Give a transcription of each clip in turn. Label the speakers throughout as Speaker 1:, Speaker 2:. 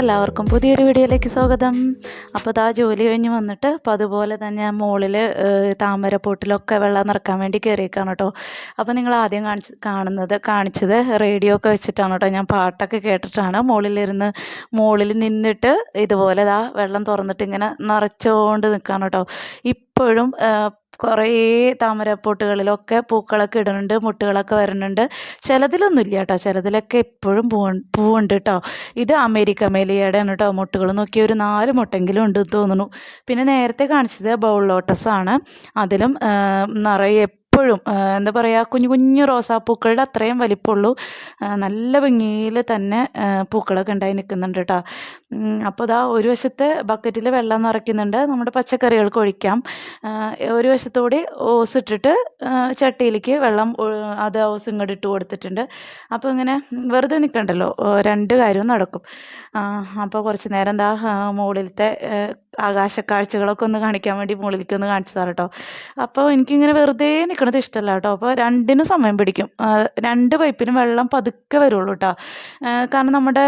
Speaker 1: എല്ലാവർക്കും പുതിയൊരു വീഡിയോയിലേക്ക് സ്വാഗതം. അപ്പോൾ ആ ജോലി കഴിഞ്ഞ് വന്നിട്ട് അപ്പോൾ അതുപോലെ തന്നെ മുകളിൽ താമരപ്പൊട്ടിലൊക്കെ വെള്ളം നിറക്കാൻ വേണ്ടി കയറിയേക്കാണ് കേട്ടോ. അപ്പോൾ നിങ്ങൾ ആദ്യം കാണിച്ച് കാണുന്നത് കാണിച്ചത് റേഡിയോ ഒക്കെ വെച്ചിട്ടാണ് കേട്ടോ. ഞാൻ പാട്ടൊക്കെ കേട്ടിട്ടാണ് മുകളിലിരുന്ന് മുകളിൽ നിന്നിട്ട് ഇതുപോലെ ഇതാ വെള്ളം തുറന്നിട്ട് ഇങ്ങനെ നിറച്ചുകൊണ്ട് നിൽക്കുകയാണ് കേട്ടോ. ഇപ്പോഴും കുറേ താമരപ്പൊട്ടുകളിലൊക്കെ പൂക്കളൊക്കെ ഇടുന്നുണ്ട് മുട്ടുകളൊക്കെ വരുന്നുണ്ട്. ചിലതിലൊന്നും ഇല്ല കേട്ടോ ചിലതിലൊക്കെ ഇപ്പോഴും പൂ പൂവുണ്ട് കേട്ടോ ഇത് അമേരിക്ക മേലിയുടെയാണ് കേട്ടോ മുട്ടുകൾ നോക്കി ഒരു നാല് മുട്ടെങ്കിലും ഉണ്ട് തോന്നുന്നു. പിന്നെ നേരത്തെ കാണിച്ചത് ബൗൾ ലോട്ടസ് ആണ് അതിലും നിറയെ എപ്പോഴും ആ, എന്താ പറയുക കുഞ്ഞു കുഞ്ഞു റോസാപ്പൂക്കളുടെ അത്രയും വലിപ്പമുള്ളൂ. നല്ല ഭംഗിയിൽ തന്നെ പൂക്കളൊക്കെ ഉണ്ടായി നിൽക്കുന്നുണ്ട് കേട്ടോ. അപ്പോൾ ഇതാ ഒരു വശത്ത് ബക്കറ്റിൽ വെള്ളം നിറയ്ക്കുന്നുണ്ട് നമ്മുടെ പച്ചക്കറികൾക്ക് ഒഴിക്കാം. ഒരു വശത്തുകൂടി ഓസ് ഇട്ടിട്ട് ചട്ടിയിലേക്ക് വെള്ളം അത് ഓസ് ഇങ്ങോട്ട് ഇട്ട് കൊടുത്തിട്ടുണ്ട്. അപ്പോൾ ഇങ്ങനെ വെറുതെ നിൽക്കണ്ടല്ലോ രണ്ട് കാര്യവും നടക്കും. അപ്പോൾ കുറച്ച് നേരം എന്താ മുകളിലത്തെ ആകാശക്കാഴ്ചകളൊക്കെ ഒന്ന് കാണിക്കാൻ വേണ്ടി മുകളിലേക്ക് ഒന്ന് കാണിച്ചു തരാം കേട്ടോ അപ്പോൾ എനിക്കിങ്ങനെ വെറുതെ നിൽക്കണത് ഇഷ്ടമല്ല കേട്ടോ അപ്പോൾ രണ്ടിനും സമയം പിടിക്കും. രണ്ട് പൈപ്പിനും വെള്ളം പതുക്കെ വരുള്ളൂ കേട്ടോ കാരണം നമ്മുടെ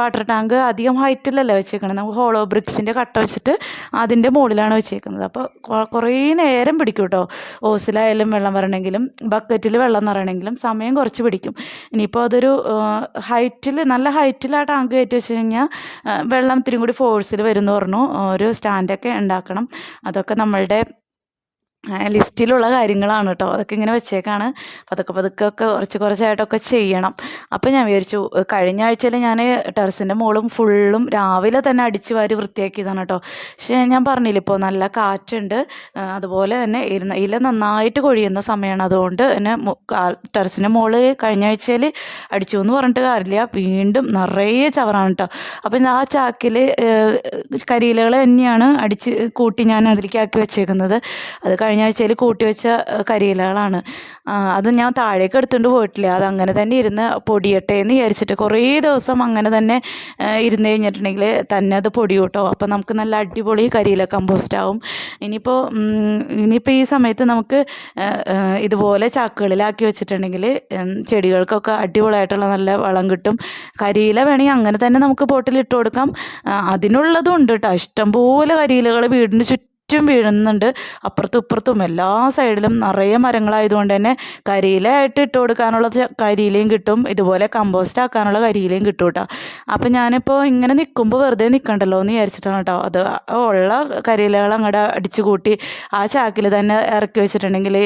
Speaker 1: വാട്ടർ ടാങ്ക് അധികം ഹൈറ്റിലല്ല വെച്ചേക്കുന്നത് നമുക്ക് ഹോളോ ബ്രിക്സിന്റെ കട്ട വെച്ചിട്ട് അതിന്റെ മുകളിലാണ് വെച്ചേക്കുന്നത്. അപ്പോൾ കുറേ നേരം പിടിക്കും കേട്ടോ ഓസിലായാലും വെള്ളം വരണമെങ്കിലും ബക്കറ്റിൽ വെള്ളം നിറയണമെങ്കിലും സമയം കുറച്ച് പിടിക്കും. ഇനിയിപ്പോൾ അതൊരു ഹൈറ്റിൽ നല്ല ഹൈറ്റിൽ ആ ടാങ്ക് കയറ്റി വെച്ച് കഴിഞ്ഞാൽ വെള്ളം ഇത്തിരി കൂടി ഫോഴ്സിൽ വരുമെന്ന് പറഞ്ഞു. ഒരു സ്റ്റാൻഡൊക്കെ ഉണ്ടാക്കണം. അതൊക്കെ നമ്മളുടെ ലിസ്റ്റിലുള്ള കാര്യങ്ങളാണ് കേട്ടോ അതൊക്കെ ഇങ്ങനെ വെച്ചേക്കാണ്. പതുക്കെ പതുക്കെ ഒക്കെ കുറച്ച് കുറച്ചായിട്ടൊക്കെ ചെയ്യണം. അപ്പോൾ ഞാൻ വിചാരിച്ചു കഴിഞ്ഞ ആഴ്ചയിൽ ഞാൻ ടെറസിന്റെ മുകളും ഫുള്ളും രാവിലെ തന്നെ അടിച്ച് വാരി വൃത്തിയാക്കിയതാണ് കേട്ടോ പക്ഷേ ഞാൻ പറഞ്ഞില്ല ഇപ്പോൾ നല്ല കാറ്റുണ്ട്. അതുപോലെ തന്നെ ഇരുന്ന ഇല നന്നായിട്ട് കൊഴിയുന്ന സമയമാണ് അതുകൊണ്ട് തന്നെ ടെറസിന്റെ മുകൾ കഴിഞ്ഞ ആഴ്ചയിൽ അടിച്ചു എന്ന് പറഞ്ഞിട്ട് കാര്യമില്ല. വീണ്ടും നിറയെ ചവറാണ് കേട്ടോ അപ്പം ആ ചാക്കിൽ കരിയിലകൾ തന്നെയാണ് അടിച്ച് കൂട്ടി ഞാൻ അതിലേക്ക് ആക്കി വെച്ചേക്കുന്നത്. അത് കഴിഞ്ഞ ആഴ്ചയിൽ കൂട്ടി വെച്ച കരിയിലകളാണ്. അത് ഞാൻ താഴേക്ക് എടുത്തുകൊണ്ട് പോയിട്ടില്ല. അത് അങ്ങനെ തന്നെ ഇരുന്ന് പൊടിയട്ടെ എന്ന് വിചാരിച്ചിട്ട് കുറേ ദിവസം അങ്ങനെ തന്നെ ഇരുന്ന് കഴിഞ്ഞിട്ടുണ്ടെങ്കിൽ തന്നെ അത് പൊടി കൂട്ടോ അപ്പോൾ നമുക്ക് നല്ല അടിപൊളി കരിയില കമ്പോസ്റ്റ് ആവും. ഇനിയിപ്പോൾ ഇനിയിപ്പോൾ ഈ സമയത്ത് നമുക്ക് ഇതുപോലെ ചാക്കുകളിലാക്കി വെച്ചിട്ടുണ്ടെങ്കിൽ ചെടികൾക്കൊക്കെ അടിപൊളിയായിട്ടുള്ള നല്ല വളം കിട്ടും. കരിയില വേണമെങ്കിൽ അങ്ങനെ തന്നെ നമുക്ക് ബോട്ടിൽ ഇട്ട് കൊടുക്കാം അതിനുള്ളതും ഉണ്ട് കേട്ടോ ഇഷ്ടംപോലെ കരിയിലകൾ വീടിന് ചുറ്റും വീഴുന്നുണ്ട്. അപ്പുറത്തും ഇപ്പുറത്തും എല്ലാ സൈഡിലും നിറയെ മരങ്ങളായതുകൊണ്ട് തന്നെ കരിയിലായിട്ട് ഇട്ട് കൊടുക്കാനുള്ള കരിയിലയും കിട്ടും. ഇതുപോലെ കമ്പോസ്റ്റ് ആക്കാനുള്ള കരിയിലയും കിട്ടും കേട്ടോ. അപ്പം ഞാനിപ്പോൾ ഇങ്ങനെ നിൽക്കുമ്പോൾ വെറുതെ നിൽക്കണ്ടല്ലോ എന്ന് വിചാരിച്ചിട്ടാണ് കേട്ടോ. അത് ഉള്ള കരിയിലകൾ അങ്ങോട്ട് അടിച്ചു കൂട്ടി ആ ചാക്കിൽ തന്നെ ഇറക്കി വെച്ചിട്ടുണ്ടെങ്കിൽ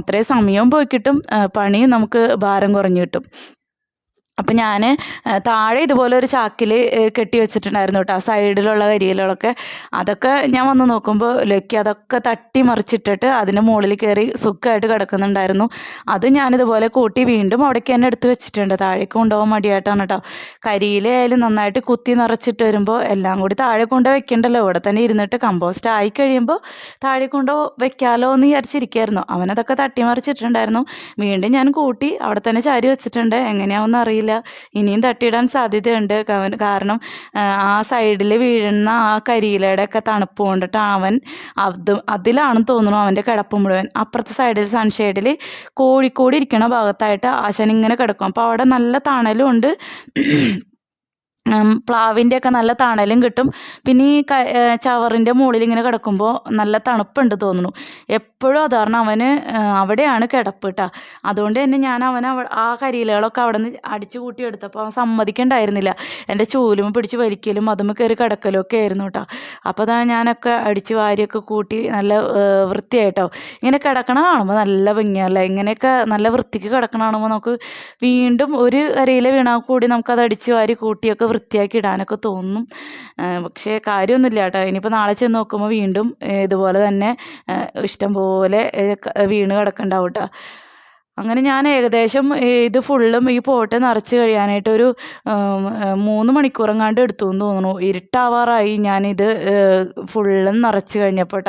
Speaker 1: അത്രയും സമയവും പോയി കിട്ടും. പണി നമുക്ക് ഭാരം കുറഞ്ഞു കിട്ടും. അപ്പം ഞാൻ താഴെ ഇതുപോലെ ഒരു ചാക്കിൽ കെട്ടി വെച്ചിട്ടുണ്ടായിരുന്നു കേട്ടോ ആ സൈഡിലുള്ള വരിയിലുള്ളൊക്കെ അതൊക്കെ ഞാൻ വന്ന് നോക്കുമ്പോൾ ലക്കി അതൊക്കെ തട്ടി മറിച്ചിട്ടിട്ട് അതിന് മുകളിൽ കയറി സുഖമായിട്ട് കിടക്കുന്നുണ്ടായിരുന്നു. അത് ഞാനിതുപോലെ കൂട്ടി വീണ്ടും അവിടേക്ക് തന്നെ എടുത്ത് വെച്ചിട്ടുണ്ട്. താഴേക്ക് കൊണ്ടുപോകാൻ മടിയായിട്ടാണ് കേട്ടോ കരിയിലായാലും നന്നായിട്ട് കുത്തി നിറച്ചിട്ട് വരുമ്പോൾ എല്ലാം കൂടി താഴെ കൊണ്ട് വെക്കണ്ടല്ലോ. ഇവിടെ തന്നെ ഇരുന്നിട്ട് കമ്പോസ്റ്റ് ആയി കഴിയുമ്പോൾ താഴെ കൊണ്ട് വെക്കാലോ എന്ന് വിചാരിച്ചിരിക്കുകയായിരുന്നു അവനതൊക്കെ തട്ടി മറിച്ചിട്ടുണ്ടായിരുന്നു. വീണ്ടും ഞാൻ കൂട്ടി അവിടെ തന്നെ ചാരി വെച്ചിട്ടുണ്ട്. എങ്ങനെയാവുമെന്ന് അറിയില്ല. ഇനിയും തട്ടിയിടാൻ സാധ്യതയുണ്ട്. അവൻ കാരണം ആ സൈഡിൽ വീഴുന്ന ആ കരിയിലയുടെ ഒക്കെ തണുപ്പ് കൊണ്ടിട്ട് അവൻ അത് അതിലാണെന്ന് തോന്നുന്നു അവന്റെ കിടപ്പ് മുഴുവൻ. അപ്പുറത്തെ സൈഡിൽ സൺഷെയ്ഡിൽ കോഴിക്കോട് ഇരിക്കണ ഭാഗത്തായിട്ട് ആശാൻ ഇങ്ങനെ കിടക്കും. അപ്പോൾ അവിടെ നല്ല തണലും ഉണ്ട്. പ്ലാവിന്റെ ഒക്കെ നല്ല തണലും കിട്ടും. പിന്നെ ഈ ചവറിന്റെ മുകളിൽ ഇങ്ങനെ കിടക്കുമ്പോൾ നല്ല തണുപ്പുണ്ട് തോന്നുന്നു. എപ്പോഴും അത് കാരണം അവന് അവിടെയാണ് കിടപ്പ് കേട്ടോ അതുകൊണ്ട് തന്നെ ഞാൻ അവൻ അവ ആ കരിയിലകളൊക്കെ അവിടെ നിന്ന് അടിച്ചു കൂട്ടി എടുത്തപ്പോൾ അവൻ സമ്മതിക്കണ്ടായിരുന്നില്ല. എന്റെ ചൂലും പിടിച്ച് വലിക്കലും അതുമ്മ കയറി കിടക്കലും ഒക്കെ ആയിരുന്നു കേട്ടോ അപ്പോൾ അതാ ഞാനൊക്കെ അടിച്ച് വാരിയൊക്കെ കൂട്ടി നല്ല വൃത്തിയായിട്ടോ. ഇങ്ങനെ കിടക്കണ കാണുമ്പോൾ നല്ല ഭംഗിയല്ലേ ഇങ്ങനെയൊക്കെ നല്ല വൃത്തിക്ക് കിടക്കണ കാണുമ്പോൾ നമുക്ക് വീണ്ടും ഒരു കരയിലെ വീണാൽ കൂടി നമുക്കത് അടിച്ച് വാരി കൂട്ടിയൊക്കെ വൃത്തിയാക്കി ഇടാനൊക്കെ തോന്നും. പക്ഷേ കാര്യമൊന്നുമില്ല കേട്ടോ. ഇനിയിപ്പോൾ നാളെ ചെന്ന് നോക്കുമ്പോൾ വീണ്ടും ഇതുപോലെ തന്നെ ഇഷ്ടംപോലെ വീണ് കിടക്കണ്ടാവും കേട്ടോ. അങ്ങനെ ഞാൻ ഏകദേശം ഇത് ഫുള്ളും ഈ പോട്ട് നിറച്ച് കഴിയാനായിട്ട് ഒരു മൂന്ന് മണിക്കൂറെങ്ങാണ്ട് എടുത്തു എന്ന് തോന്നുന്നു. ഇരുട്ടാവാറായി ഞാനിത് ഫുള്ളും നിറച്ച് കഴിഞ്ഞപ്പോൾ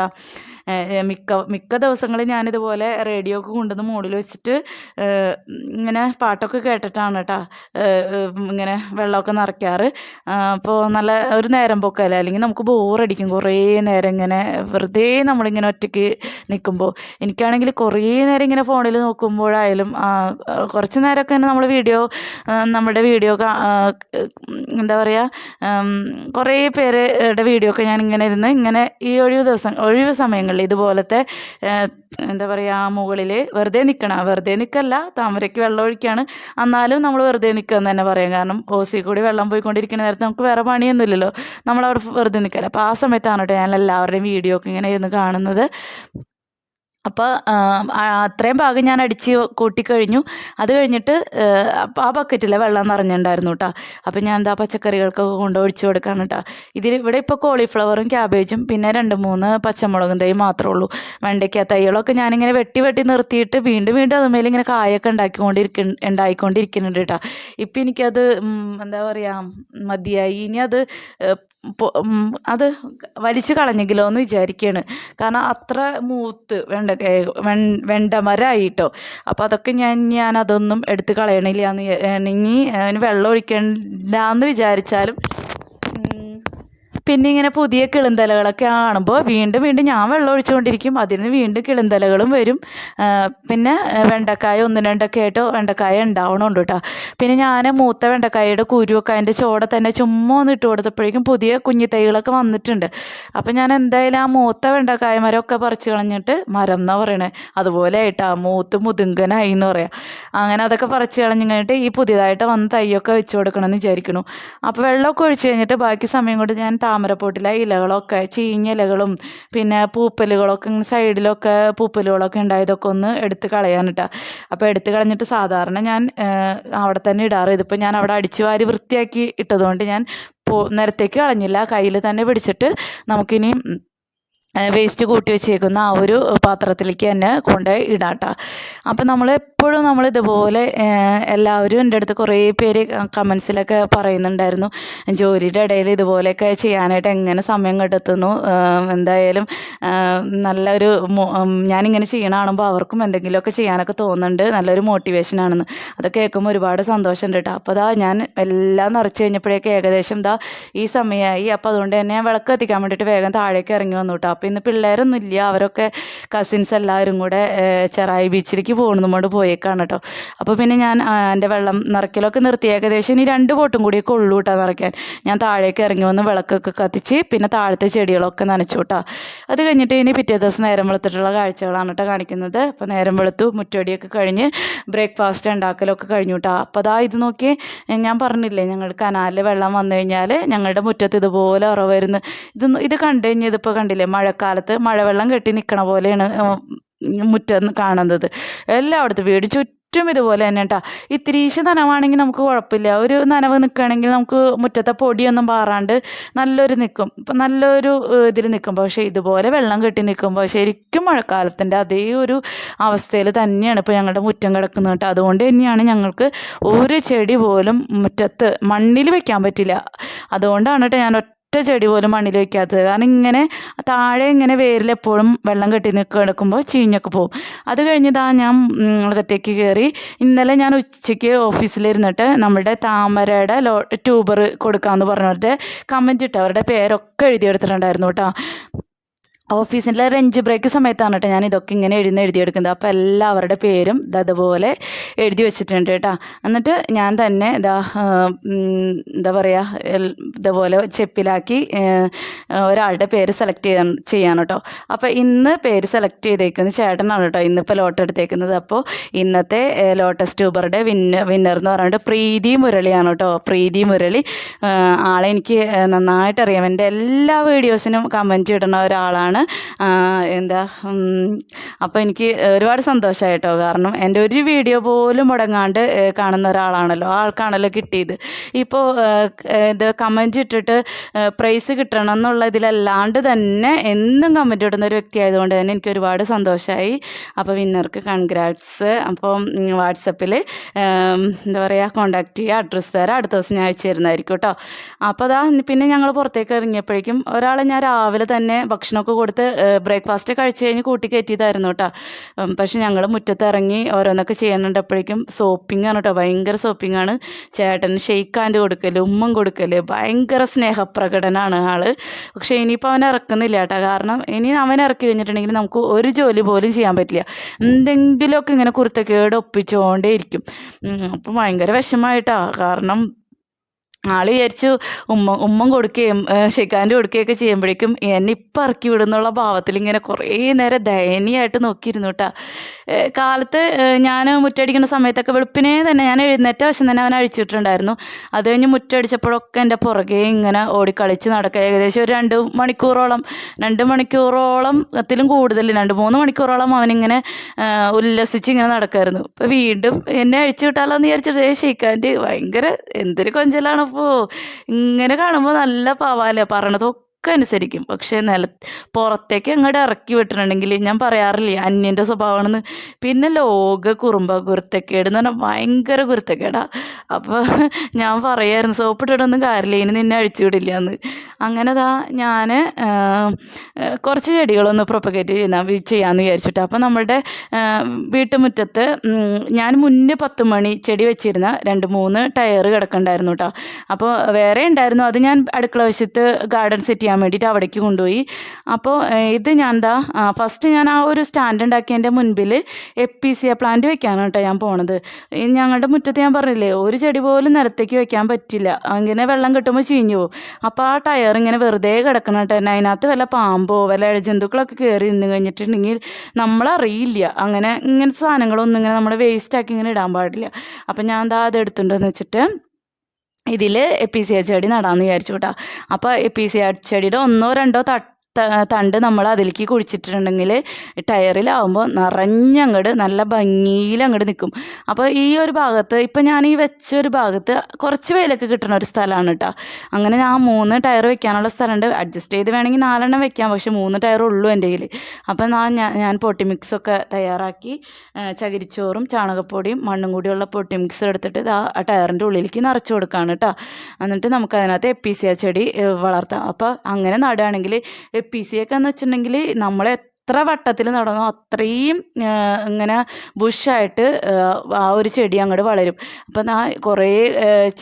Speaker 1: മിക്ക മിക്ക ദിവസങ്ങളിൽ ഞാനിതുപോലെ റേഡിയോ ഒക്കെ കൊണ്ടുവന്ന് മുകളിൽ വെച്ചിട്ട് ഇങ്ങനെ പാട്ടൊക്കെ കേട്ടിട്ടാണ് കേട്ടോ ഇങ്ങനെ വെള്ളമൊക്കെ നിറയ്ക്കാറ്. അപ്പോൾ നല്ല ഒരു നേരം പോക്കല്ലേ? അല്ലെങ്കിൽ നമുക്ക് ബോറടിക്കും. കുറേ നേരം ഇങ്ങനെ വെറുതെ നമ്മളിങ്ങനെ ഒറ്റയ്ക്ക് നിൽക്കുമ്പോൾ. എനിക്കാണെങ്കിൽ കുറേ നേരം ഇങ്ങനെ ഫോണിൽ നോക്കുമ്പോൾ എപ്പോഴായാലും കുറച്ച് നേരമൊക്കെ തന്നെ നമ്മൾ വീഡിയോ നമ്മുടെ വീഡിയോ എന്താ പറയുക കുറേ പേരുടെ വീഡിയോ ഒക്കെ ഞാൻ ഇങ്ങനെ ഇരുന്ന് ഇങ്ങനെ ഈ ഒഴിവ് ദിവസം ഒഴിവ് സമയങ്ങളിൽ ഇതുപോലത്തെ എന്താ പറയുക മുകളിൽ വെറുതെ നിൽക്കണം വെറുതെ നിൽക്കല്ല താമരയ്ക്ക് വെള്ളം ഒഴിക്കുകയാണ് എന്നാലും നമ്മൾ വെറുതെ നിൽക്കുക എന്ന് തന്നെ പറയാം. കാരണം ഓസി കൂടി വെള്ളം പോയിക്കൊണ്ടിരിക്കുന്ന നേരത്തെ നമുക്ക് വേറെ പണിയൊന്നുമില്ലല്ലോ. നമ്മളവിടെ വെറുതെ നിൽക്കല്ല അപ്പോൾ ആ സമയത്താണ് കേട്ടോ ഞാൻ എല്ലാവരുടെയും വീഡിയോ ഒക്കെ ഇങ്ങനെ ഇരുന്ന് കാണുന്നത്. അപ്പോൾ അത്രയും ഭാഗം ഞാൻ അടിച്ച് കൂട്ടിക്കഴിഞ്ഞു. അത് കഴിഞ്ഞിട്ട് അപ്പോൾ ആ ബക്കറ്റിലെ വെള്ളം നിറഞ്ഞിട്ടുണ്ടായിരുന്നു കേട്ടോ അപ്പോൾ ഞാൻ എന്താ പച്ചക്കറികൾക്കൊക്കെ കൊണ്ട് ഒഴിച്ചു കൊടുക്കാണ് കേട്ടോ ഇതിൽ ഇവിടെ ഇപ്പോൾ കോളിഫ്ലവറും ക്യാബേജും പിന്നെ രണ്ട് മൂന്ന് പച്ചമുളകും തൈ മാത്രമേ ഉള്ളൂ. വെണ്ടയ്ക്ക തൈകളൊക്കെ ഞാനിങ്ങനെ വെട്ടി വെട്ടി നിർത്തിയിട്ട് വീണ്ടും വീണ്ടും അതുമേലെ ഇങ്ങനെ കായൊക്കെ ഉണ്ടാക്കിക്കൊണ്ടിരിക്ക ഉണ്ടായിക്കൊണ്ടിരിക്കുന്നുണ്ട് കേട്ടോ ഇപ്പം എനിക്കത് എന്താ പറയുക മതിയായി. ഇനി അത് അത് വലിച്ചു കളഞ്ഞെങ്കിലോ എന്ന് വിചാരിക്കുകയാണ് കാരണം അത്ര മൂത്ത് വെണ്ട മരമായിട്ടോ വെണ്ടമരമായിട്ടോ അപ്പോൾ അതൊക്കെ ഞാൻ ഞാൻ അതൊന്നും എടുത്ത് കളയണില്ല എന്ന് ഇനി അതിന് വെള്ളം ഒഴിക്കണ്ടെന്ന് വിചാരിച്ചാലും പിന്നെ ഇങ്ങനെ പുതിയ കിളിന്തലകളൊക്കെ ആണുമ്പോൾ വീണ്ടും വീണ്ടും ഞാൻ വെള്ളം ഒഴിച്ചുകൊണ്ടിരിക്കും. അതിൽ നിന്ന് വീണ്ടും കിളിന്തലകളും വരും. പിന്നെ വെണ്ടക്കായ ഒന്ന് രണ്ടൊക്കെ ആയിട്ട് വെണ്ടക്കായ ഉണ്ടാവണമുണ്ട് കേട്ടോ പിന്നെ ഞാൻ മൂത്ത വെണ്ടക്കായയുടെ കുരുവൊക്കെ അതിന്റെ ചോടെ തന്നെ ചുമ്മാ ഒന്ന് ഇട്ട് കൊടുത്തപ്പോഴേക്കും പുതിയ കുഞ്ഞി തൈകളൊക്കെ വന്നിട്ടുണ്ട്. അപ്പം ഞാൻ എന്തായാലും ആ മൂത്ത വെണ്ടക്കായ മരമൊക്കെ പറിച്ച് കളഞ്ഞിട്ട് മരം എന്നാ പറയണേ? അതുപോലെ ആയിട്ടാ മൂത്ത് മുതുങ്കനായി എന്ന് പറയാം. അങ്ങനെ അതൊക്കെ പറിച്ച് കഴിഞ്ഞിട്ട് ഈ പുതിയതായിട്ട് വന്ന് തൈയൊക്കെ വെച്ച് കൊടുക്കണമെന്ന് വിചാരിക്കുന്നു. അപ്പോൾ വെള്ളമൊക്കെ ഒഴിച്ച് കഴിഞ്ഞിട്ട് ബാക്കി സമയം കൊണ്ട് ഞാൻ താമരപ്പൊട്ടിലെ ഇലകളൊക്കെ ചീഞ്ഞ ഇലകളും പിന്നെ പൂപ്പലുകളൊക്കെ സൈഡിലൊക്കെ പൂപ്പലുകളൊക്കെ ഉണ്ടായതൊക്കെ ഒന്ന് എടുത്ത് കളയാനിട്ടാ അപ്പോൾ എടുത്ത് കളഞ്ഞിട്ട് സാധാരണ ഞാൻ അവിടെ തന്നെ ഇടാറ്. ഇതിപ്പോൾ ഞാൻ അവിടെ അടിച്ചു വാരി വൃത്തിയാക്കി ഇട്ടതുകൊണ്ട് ഞാൻ പോ നിരത്തേക്ക് കളഞ്ഞില്ല. കയ്യിൽ തന്നെ പിടിച്ചിട്ട് നമുക്കിനി വേസ്റ്റ് കൂട്ടി വെച്ചേക്കുന്ന ആ ഒരു പാത്രത്തിലേക്ക് തന്നെ കൊണ്ടുപോയി ഇടാട്ടോ. അപ്പം നമ്മൾ എപ്പോഴും നമ്മൾ ഇതുപോലെ എല്ലാവരും എന്റെ അടുത്ത് കുറേ പേര് കമൻസിലൊക്കെ പറയുന്നുണ്ടായിരുന്നു ജോലിയുടെ ഇടയിൽ ഇതുപോലെയൊക്കെ ചെയ്യാനായിട്ട് എങ്ങനെ സമയം കണ്ടെത്തുന്നു എന്തായാലും നല്ലൊരു ഞാനിങ്ങനെ ചെയ്യണ കാണുമ്പോൾ അവർക്കും എന്തെങ്കിലുമൊക്കെ ചെയ്യാനൊക്കെ തോന്നുന്നുണ്ട് നല്ലൊരു മോട്ടിവേഷനാണെന്ന് അതൊക്കെ കേൾക്കുമ്പോൾ ഒരുപാട് സന്തോഷമുണ്ട് കേട്ടോ. അപ്പോൾ അതാ ഞാൻ എല്ലാം നിറച്ച് കഴിഞ്ഞപ്പോഴേക്കും ഏകദേശം ഇതാ ഈ സമയമായി. അപ്പോൾ അതുകൊണ്ട് തന്നെ ഞാൻ വിളക്ക് എത്തിക്കാൻ വേണ്ടിയിട്ട് വേഗം താഴേക്ക് ഇറങ്ങി വന്നു കേട്ടോ. അപ്പോൾ ഇന്ന് പിള്ളേരൊന്നും ഇല്ല അവരൊക്കെ കസിൻസ് എല്ലാവരും കൂടെ ചെറായി ബീച്ചിലേക്ക് പോകുന്നതുകൊണ്ട് പോയേക്കാണ് കേട്ടോ അപ്പോൾ പിന്നെ ഞാൻ എന്റെ വെള്ളം നിറയ്ക്കലൊക്കെ നിർത്തി. ഏകദേശം ഇനി രണ്ട് ബോട്ടും കൂടിയൊക്കെ ഉള്ളൂ കേട്ടോ നിറയ്ക്കാൻ. ഞാൻ താഴേക്ക് ഇറങ്ങി വന്ന് വിളക്കൊക്കെ കത്തിച്ച് പിന്നെ താഴത്തെ ചെടികളൊക്കെ നനച്ചു കേട്ടോ അത് കഴിഞ്ഞിട്ട് ഇനി പിറ്റേ ദിവസം നേരം വെളുത്തിട്ടുള്ള കാഴ്ചകളാണ് കേട്ടോ കാണിക്കുന്നത്. അപ്പോൾ നേരം വെളുത്തു മുറ്റടിയൊക്കെ കഴിഞ്ഞ് ബ്രേക്ക്ഫാസ്റ്റ് ഉണ്ടാക്കലൊക്കെ കഴിഞ്ഞു കേട്ടോ അപ്പോൾ അതാ ഇത് നോക്കി ഞാൻ പറഞ്ഞില്ലേ ഞങ്ങൾ കനാലിൽ വെള്ളം വന്നു കഴിഞ്ഞാൽ ഞങ്ങളുടെ മുറ്റത്ത് ഇതുപോലെ ഉറവ് വരുന്നു ഇത് ഇത് കണ്ടു കഴിഞ്ഞാൽ ഇതിപ്പോൾ കണ്ടില്ലേ മഴക്കാലത്ത് മഴവെള്ളം കെട്ടി നിൽക്കണ പോലെയാണ് മുറ്റം കാണുന്നത്. എല്ലായിടത്തും വീട് ചുറ്റും ഇതുപോലെ തന്നെ കേട്ടോ ഇത്തിരീശ നനവാണെങ്കിൽ നമുക്ക് കുഴപ്പമില്ല. ഒരു നനവ് നിൽക്കുകയാണെങ്കിൽ നമുക്ക് മുറ്റത്തെ പൊടിയൊന്നും പാറാണ്ട് നല്ലൊരു നിൽക്കും ഇപ്പം നല്ലൊരു ഇതിൽ നിൽക്കും. പക്ഷേ ഇതുപോലെ വെള്ളം കെട്ടി നിൽക്കുമ്പോൾ ശരിക്കും മഴക്കാലത്തിന്റെ അതേ ഒരു അവസ്ഥയിൽ തന്നെയാണ് ഇപ്പോൾ ഞങ്ങളുടെ മുറ്റം കിടക്കുന്നത് കേട്ടോ അതുകൊണ്ട് തന്നെയാണ് ഞങ്ങൾക്ക് ഒരു ചെടി പോലും മുറ്റത്ത് മണ്ണിൽ വെക്കാൻ പറ്റില്ല. അതുകൊണ്ടാണ് കേട്ടോ ഞാൻ ഒറ്റ ചെടി പോലും മണ്ണിൽ വെക്കാത്തത് കാരണം ഇങ്ങനെ താഴെ ഇങ്ങനെ വേരിൽ എപ്പോഴും വെള്ളം കെട്ടി കിടക്കുമ്പോൾ ചീഞ്ഞൊക്കെ പോകും അത് കഴിഞ്ഞതാ ഞാൻ അകത്തേക്ക് കയറി ഇന്നലെ ഞാൻ ഉച്ചയ്ക്ക് ഓഫീസിലിരുന്നിട്ട് നമ്മുടെ താമരയുടെ ലോ ട്യൂബർ കൊടുക്കാമെന്ന് പറഞ്ഞവരുടെ കമന്റ് ഇട്ട് അവരുടെ പേരൊക്കെ എഴുതിയെടുത്തിട്ടുണ്ടായിരുന്നു കേട്ടോ. ഓഫീസിലെ ലഞ്ച് ബ്രേക്ക് സമയത്താണ് കേട്ടോ ഞാൻ ഇതൊക്കെ ഇങ്ങനെ എഴുതി എഴുതിയെടുക്കുന്നത് അപ്പോൾ എല്ലാവരുടെ പേരും ഇതതുപോലെ എഴുതി വെച്ചിട്ടുണ്ട് കേട്ടോ എന്നിട്ട് ഞാൻ തന്നെ ഇതാ എന്താ പറയുക ഇതുപോലെ ചെപ്പിലാക്കി ഒരാളുടെ പേര് സെലക്ട് ചെയ്യാൻ ചെയ്യാണ് കേട്ടോ അപ്പോൾ ഇന്ന് പേര് സെലക്ട് ചെയ്തേക്കുന്നത് ചേട്ടനാണ് കേട്ടോ ഇന്നിപ്പോൾ ലോട്ട് എടുത്തേക്കുന്നത്. അപ്പോൾ ഇന്നത്തെ ലോട്ടസ് ട്യൂബറുടെ വിന്ന വിന്നർ എന്ന് പറയുന്നത് പ്രീതി മുരളിയാണ് കേട്ടോ പ്രീതി മുരളി ആളെ എനിക്ക് നന്നായിട്ട് അറിയാം എന്റെ എല്ലാ വീഡിയോസിനും കമന്റ് ഇടുന്ന ഒരാളാണ് എന്താ അപ്പോൾ എനിക്ക് ഒരുപാട് സന്തോഷമായി കേട്ടോ കാരണം എന്റെ ഒരു വീഡിയോ പോലും മുടങ്ങാണ്ട് കാണുന്ന ഒരാളാണല്ലോ. ആ ആൾക്കാണല്ലോ കിട്ടിയത്. ഇപ്പോൾ ഇത് കമന്റ് ഇട്ടിട്ട് പ്രൈസ് കിട്ടണം എന്നുള്ള ഇതിലല്ലാണ്ട് തന്നെ എന്നും കമന്റ് ഇടുന്ന ഒരു വ്യക്തി ആയതുകൊണ്ട് തന്നെ എനിക്ക് ഒരുപാട് സന്തോഷമായി അപ്പോൾ വിന്നർക്ക് കൺഗ്രാറ്റ്സ് അപ്പോൾ വാട്സപ്പിൽ എന്താ പറയുക കോണ്ടാക്ട് ചെയ്യുക. അഡ്രസ്സ് തരാം. അടുത്ത ദിവസം ഞാൻ അയച്ചു തരുന്നതായിരിക്കും കേട്ടോ. അപ്പോൾ അതാ പിന്നെ ഞങ്ങൾ പുറത്തേക്ക് ഇറങ്ങിയപ്പോഴേക്കും ഒരാളെ ഞാൻ രാവിലെ തന്നെ ഭക്ഷണമൊക്കെ കൊടുത്ത് ബ്രേക്ക്ഫാസ്റ്റ് കഴിച്ച് കഴിഞ്ഞ് കൂട്ടി കയറ്റിയതായിരുന്നു കേട്ടോ. പക്ഷെ ഞങ്ങൾ മുറ്റത്ത് ഇറങ്ങി ഓരോന്നൊക്കെ ചെയ്യണുണ്ടപ്പോഴേക്കും സോപ്പിംഗ് ആണ് കേട്ടോ. ഭയങ്കര സോപ്പിംഗ് ആണ്. ചേട്ടന് ഷെയ്ക്കാന്റെ കൊടുക്കൽ ഉമ്മം കൊടുക്കൽ ഭയങ്കര സ്നേഹപ്രകടനമാണ് ആൾ. പക്ഷേ ഇനിയിപ്പോൾ അവൻ ഇറക്കുന്നില്ല കേട്ടോ. കാരണം ഇനി അവൻ ഇറക്കി കഴിഞ്ഞിട്ടുണ്ടെങ്കിൽ നമുക്ക് ഒരു ജോലി പോലും ചെയ്യാൻ പറ്റില്ല. എന്തെങ്കിലുമൊക്കെ ഇങ്ങനെ കുരുത്തക്കേട് ഒപ്പിച്ചുകൊണ്ടേ ഇരിക്കും അപ്പം ഭയങ്കര വിഷമായിട്ടാണ് കാരണം ആൾ വിചാരിച്ചു ഉമ്മ ഉമ്മം കൊടുക്കുകയും ഷെയ്ക്കാന്റെ കൊടുക്കുകയൊക്കെ ചെയ്യുമ്പോഴേക്കും എന്നെ ഇപ്പം ഇറക്കി വിടുന്നുള്ള ഭാവത്തിൽ ഇങ്ങനെ കുറേ നേരം ദയനീയമായിട്ട് നോക്കിയിരുന്നു കേട്ടോ കാലത്ത് ഞാൻ മുറ്റടിക്കുന്ന സമയത്തൊക്കെ വെളുപ്പിനെ തന്നെ ഞാൻ എഴുന്നേറ്റ വശം തന്നെ അവൻ അഴിച്ചിട്ടുണ്ടായിരുന്നു അത് കഴിഞ്ഞ് മുറ്റടിച്ചപ്പോഴൊക്കെ എന്റെ പുറകെ ഇങ്ങനെ ഓടിക്കളിച്ച് നടക്കുക ഏകദേശം ഒരു രണ്ട് മണിക്കൂറോളം രണ്ട് മണിക്കൂറോളം അതിലും കൂടുതൽ രണ്ട് മൂന്ന് മണിക്കൂറോളം അവനിങ്ങനെ ഉല്ലസിച്ച് ഇങ്ങനെ നടക്കുമായിരുന്നു ഇപ്പം വീണ്ടും എന്നെ അഴിച്ചു വിട്ടാലോ എന്ന് വിചാരിച്ചിട്ട് ഷെയ്ക്കാന്റെ ഭയങ്കര എന്തൊരു കൊഞ്ചലാണ് അപ്പോൾ ഇങ്ങനെ കാണുമ്പോൾ നല്ല പാവാല്ലേ? പറയണതൊക്കെ അനുസരിക്കും. പക്ഷേ നില പുറത്തേക്ക് അങ്ങോട്ട് ഇറക്കി വിട്ടിട്ടുണ്ടെങ്കിൽ ഞാൻ പറയാറില്ല അന്യന്റെ സ്വഭാവമാണെന്ന്. പിന്നെ ലോക കുറുമ്പ കുരുത്തക്കേട് എന്ന് പറഞ്ഞാൽ ഭയങ്കര കുരുത്തക്കേടാണ് അപ്പോൾ ഞാൻ പറയായിരുന്നു സോപ്പിട്ടിട്ടൊന്നും കാര്യമില്ല ഇനി നിന്നെ അഴിച്ചു വിടില്ല എന്ന്. അങ്ങനെ ദാ ഞാൻ കുറച്ച് ചെടികളൊന്ന് പ്രൊപ്പഗേറ്റ് ചെയ്യുന്ന ചെയ്യാമെന്ന് വിചാരിച്ചിട്ട്. അപ്പോൾ നമ്മളുടെ വീട്ടുമുറ്റത്ത് ഞാൻ മുന്നേ പത്ത് മണി ചെടി വെച്ചിരുന്ന രണ്ട് മൂന്ന് ടയർ കിടക്കണ്ടായിരുന്നു കേട്ടോ അപ്പോൾ വേറെ ഉണ്ടായിരുന്നു. അത് ഞാൻ അടുക്കള വശത്ത് ഗാർഡൻ സെറ്റ് ചെയ്യാൻ വേണ്ടിയിട്ട് അവിടേക്ക് കൊണ്ടുപോയി. അപ്പോൾ ഇത് ഞാൻ എന്താ ഫസ്റ്റ് ഞാൻ ആ ഒരു സ്റ്റാൻഡ് ഉണ്ടാക്കിയതിന്റെ മുൻപിൽ എപ്പിസിയ പ്ലാന്റ് വെക്കാനാണ് കേട്ടോ ഞാൻ പോണത്. ഞങ്ങളുടെ മുറ്റത്ത് ഞാൻ പറഞ്ഞില്ലേ ഒരു ചെടി പോലും നിലത്തേക്ക് വെക്കാൻ പറ്റില്ല. അങ്ങനെ വെള്ളം കിട്ടുമ്പോൾ ചീഞ്ഞു പോകും അപ്പോൾ ആ ടയർ ഇങ്ങനെ വെറുതെ കിടക്കണം കേട്ടോ. അതിനകത്ത് വല്ല പാമ്പോ വല്ല ഇഴജന്തുക്കളൊക്കെ കയറി നിന്ന് കഴിഞ്ഞിട്ടുണ്ടെങ്കിൽ നമ്മളറിയില്ല. അങ്ങനെ ഇങ്ങനത്തെ സാധനങ്ങളൊന്നും ഇങ്ങനെ നമ്മൾ വേസ്റ്റാക്കി ഇങ്ങനെ ഇടാൻ പാടില്ല. അപ്പം ഞാൻ എന്താ അത് എടുത്തിട്ടുണ്ടെന്ന് വെച്ചിട്ട് ഇതിൽ എ പി സി എച്ച് ചെടി നടാമെന്ന് വിചാരിച്ചു കേട്ടോ. അപ്പോൾ എ പി സി എച്ച് ചെടിയുടെ ഒന്നോ രണ്ടോ തട്ട് തണ്ട് നമ്മൾ അതിലേക്ക് കുഴിച്ചിട്ടുണ്ടെങ്കിൽ ടയറിലാവുമ്പോൾ നിറഞ്ഞങ്ങട് നല്ല ഭംഗിയിൽ അങ്ങോട്ട് നിൽക്കും അപ്പോൾ ഈ ഒരു ഭാഗത്ത് ഇപ്പം ഞാൻ ഈ വെച്ച ഒരു ഭാഗത്ത് കുറച്ച് വെയിലൊക്കെ കിട്ടുന്ന ഒരു സ്ഥലമാണ് കേട്ടോ അങ്ങനെ ഞാൻ മൂന്ന് ടയർ വെക്കാനുള്ള സ്ഥലമുണ്ട് അഡ്ജസ്റ്റ് ചെയ്ത് വേണമെങ്കിൽ നാലെണ്ണം വെക്കാം. പക്ഷെ മൂന്ന് ടയർ ഉള്ളൂ എന്റെ കയ്യിൽ അപ്പോൾ ഞാൻ ഞാൻ പൊട്ടി മിക്സൊക്കെ തയ്യാറാക്കി. ചകിരിച്ചോറും ചാണകപ്പൊടിയും മണ്ണും കൂടിയുള്ള പൊട്ടി മിക്സ് എടുത്തിട്ട് ആ ടയറിന്റെ ഉള്ളിലേക്ക് നിറച്ച് കൊടുക്കുകയാണ് കേട്ടോ എന്നിട്ട് നമുക്ക് അതിനകത്ത് എപ്പിസിയ ചെടി വളർത്താം. അപ്പോൾ അങ്ങനെ നടുകയാണെങ്കിൽ ഒക്കെ എന്ന് വെച്ചിട്ടുണ്ടെങ്കിൽ നമ്മൾ എത്ര വട്ടത്തിൽ നടന്നോ അത്രയും ഇങ്ങനെ ബുഷായിട്ട് ആ ഒരു ചെടി അങ്ങോട്ട് വളരും. അപ്പം ആ കുറേ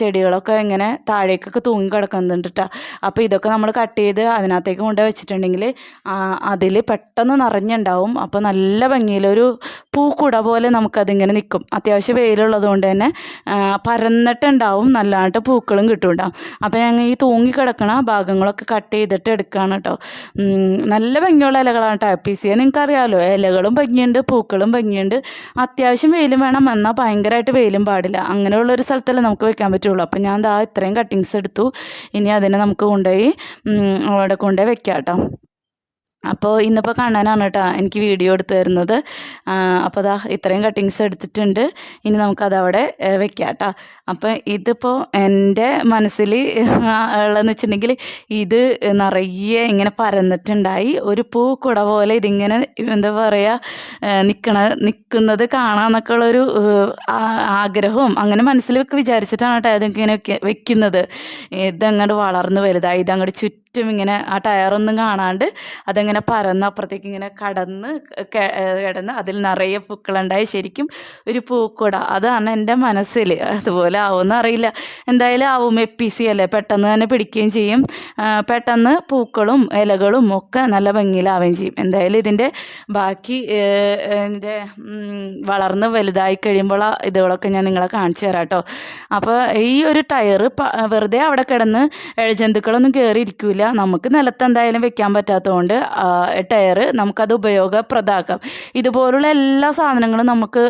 Speaker 1: ചെടികളൊക്കെ ഇങ്ങനെ താഴേക്കൊക്കെ തൂങ്ങി കിടക്കുന്നുണ്ട് അപ്പോൾ ഇതൊക്കെ നമ്മൾ കട്ട് ചെയ്ത് അതിനകത്തേക്ക് കൊണ്ട് വെച്ചിട്ടുണ്ടെങ്കിൽ അതിൽ പെട്ടെന്ന് നിറഞ്ഞുണ്ടാവും. അപ്പോൾ നല്ല ഭംഗിയിലൊരു പൂക്കുട പോലെ നമുക്കതിങ്ങനെ നിൽക്കും അത്യാവശ്യം വെയിലുള്ളത് കൊണ്ട് തന്നെ പരന്നിട്ടുണ്ടാവും. നല്ലതായിട്ട് പൂക്കളും കിട്ടുന്നുണ്ടാവും അപ്പോൾ ഞങ്ങൾ ഈ തൂങ്ങി കിടക്കണ ഭാഗങ്ങളൊക്കെ കട്ട് ചെയ്തിട്ട് എടുക്കുകയാണ് കേട്ടോ നല്ല ഭംഗിയുള്ള ഇലകളാണ് കേട്ടോ പി നിങ്ങൾക്ക് നിങ്ങൾക്കറിയാമല്ലോ ഇലകളും ഭംഗിയുണ്ട് പൂക്കളും ഭംഗിയുണ്ട്. അത്യാവശ്യം വെയിലും വേണം എന്നാൽ ഭയങ്കരമായിട്ട് വെയിലും പാടില്ല. അങ്ങനെയുള്ള ഒരു സ്ഥലത്തല്ലേ നമുക്ക് വെക്കാൻ പറ്റുള്ളൂ. അപ്പം ഞാൻ ദാ ഇത്രയും കട്ടിങ്സ് എടുത്തു. ഇനി അതിനെ നമുക്ക് കൊണ്ടുപോയി അവിടെ കൊണ്ടുപോയി വെക്കാം കേട്ടോ അപ്പോൾ ഇന്നിപ്പോൾ കണ്ണനാണ് കേട്ടോ എനിക്ക് വീഡിയോ എടുത്തു തരുന്നത്. അപ്പോൾ അതാ ഇത്രയും കട്ടിങ്സ് എടുത്തിട്ടുണ്ട്. ഇനി നമുക്കത് അവിടെ വെക്കാം കേട്ടോ അപ്പോൾ ഇതിപ്പോൾ എന്റെ മനസ്സിൽ ഉള്ളതെന്ന് വെച്ചിട്ടുണ്ടെങ്കിൽ ഇത് നിറയെ ഇങ്ങനെ പരന്നിട്ടുണ്ടായി. ഒരു പൂക്കുട പോലെ ഇതിങ്ങനെ എന്താ പറയുക നിൽക്കണ നിൽക്കുന്നത് കാണാമെന്നൊക്കെ ഉള്ളൊരു ആഗ്രഹവും അങ്ങനെ മനസ്സിലൊക്കെ വിചാരിച്ചിട്ടാണ് കേട്ടോ ഇതൊക്കെ ഇങ്ങനെ വെക്കുന്നത്. ഇതങ്ങോട്ട് വളർന്ന് വലുതായി. ഇതങ്ങോട്ട് ചുറ്റും ചുറ്റും ഇങ്ങനെ ആ ടയറൊന്നും കാണാണ്ട് അതങ്ങനെ പരന്ന് അപ്പുറത്തേക്ക് ഇങ്ങനെ കടന്ന് കിടന്ന് അതിൽ നിറയെ പൂക്കളുണ്ടായി. ശരിക്കും ഒരു പൂക്കുട. അതാണ് എന്റെ മനസ്സിൽ. അതുപോലെ ആവുമെന്ന് അറിയില്ല. എന്തായാലും ആവും എ പി സി അല്ലേ? പെട്ടെന്ന് തന്നെ പിടിക്കുകയും ചെയ്യും. പെട്ടെന്ന് പൂക്കളും ഇലകളും ഒക്കെ നല്ല ഭംഗിയിലാവുകയും ചെയ്യും. എന്തായാലും ഇതിന്റെ ബാക്കി ഇതിന്റെ വളർന്ന് വലുതായി കഴിയുമ്പോൾ ഇതുകളൊക്കെ ഞാൻ നിങ്ങളെ കാണിച്ചു തരാം കേട്ടോ. അപ്പോൾ ഈ ഒരു ടയർ വെറുതെ അവിടെ കിടന്ന് ഇഴജന്തുക്കളൊന്നും കയറി ഇരിക്കില്ല നമുക്ക് നിലത്ത് എന്തായാലും വെക്കാൻ പറ്റാത്തതുകൊണ്ട് ടയർ നമുക്കത് ഉപയോഗപ്രദമാക്കാം. ഇതുപോലുള്ള എല്ലാ സാധനങ്ങളും നമുക്ക്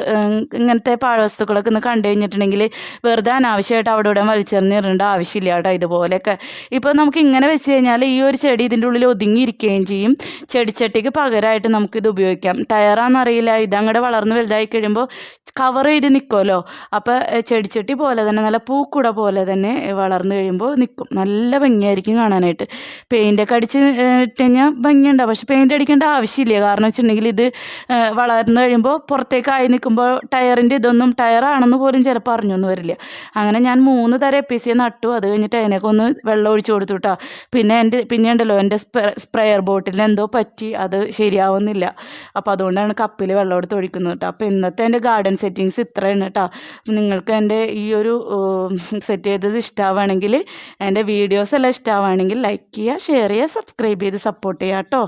Speaker 1: ഇങ്ങനത്തെ പാഴ്വസ്തുക്കളൊക്കെ ഒന്ന് കണ്ടു കഴിഞ്ഞിട്ടുണ്ടെങ്കിൽ വെറുതെ അനാവശ്യമായിട്ട് അവിടെ ഇവിടെ വലിച്ചെറിഞ്ഞിടേണ്ട ആവശ്യമില്ല കേട്ടോ ഇതുപോലെയൊക്കെ. ഇപ്പോൾ നമുക്ക് ഇങ്ങനെ വെച്ച് കഴിഞ്ഞാൽ ഈ ഒരു ചെടി ഇതിന്റെ ഉള്ളിൽ ഒതുങ്ങിയിരിക്കുകയും ചെയ്യും. ചെടിച്ചട്ടിക്ക് പകരമായിട്ട് നമുക്കിത് ഉപയോഗിക്കാം. ടയറാണെന്നറിയില്ല ഇതങ്ങടെ വളർന്ന് വലുതായി കഴിയുമ്പോൾ കവർ ചെയ്ത് നിൽക്കുമല്ലോ അപ്പോൾ ചെടിച്ചട്ടി പോലെ തന്നെ നല്ല പൂക്കുട പോലെ തന്നെ വളർന്നു കഴിയുമ്പോൾ നിൽക്കും നല്ല ഭംഗിയായിരിക്കും കാണാനായിട്ട്. പെയിന്റൊക്കെ അടിച്ച് ഇട്ട് കഴിഞ്ഞാൽ ഭംഗിയുണ്ടാവും. പക്ഷെ പെയിന്റ് അടിക്കേണ്ട ആവശ്യമില്ല. കാരണം വെച്ചിട്ടുണ്ടെങ്കിൽ ഇത് വളർന്നു കഴിയുമ്പോൾ പുറത്തേക്കായി നിൽക്കുമ്പോൾ ടയറിന്റെ ഇതൊന്നും ടയറാണെന്ന് പോലും ചിലപ്പോൾ അറിഞ്ഞൊന്നും വരില്ല. അങ്ങനെ ഞാൻ മൂന്ന് തരം എപ്പിസിയെ നട്ടു. അത് കഴിഞ്ഞിട്ട് അതിനൊക്കെ ഒന്ന് വെള്ളം ഒഴിച്ചു കൊടുത്തു കേട്ടോ പിന്നെ എന്റെ പിന്നെ ഉണ്ടല്ലോ എന്റെ സ്പ്രെയർ ബോട്ടിൽ എന്തോ പറ്റി. അത് ശരിയാവുന്നില്ല. അപ്പോൾ അതുകൊണ്ടാണ് കപ്പിൽ വെള്ളം എടുത്ത് ഒഴിക്കുന്നത് കേട്ടോ അപ്പോൾ ഇന്നത്തെ എന്റെ ഗാർഡൻ സെറ്റിങ്സ് ഇത്രയാണ് കേട്ടോ നിങ്ങൾക്ക് എന്റെ ഈ ഒരു സെറ്റ് ചെയ്തത് ഇഷ്ടമാവുകയാണെങ്കിൽ എന്റെ വീഡിയോസ് എല്ലാം ഇഷ്ടമാവുകയാണെങ്കിൽ ലൈക്ക് ചെയ്യുക ഷെയർ ചെയ്യുക സബ്സ്ക്രൈബ് ചെയ്ത് സപ്പോർട്ട് ചെയ്യുക കേട്ടോ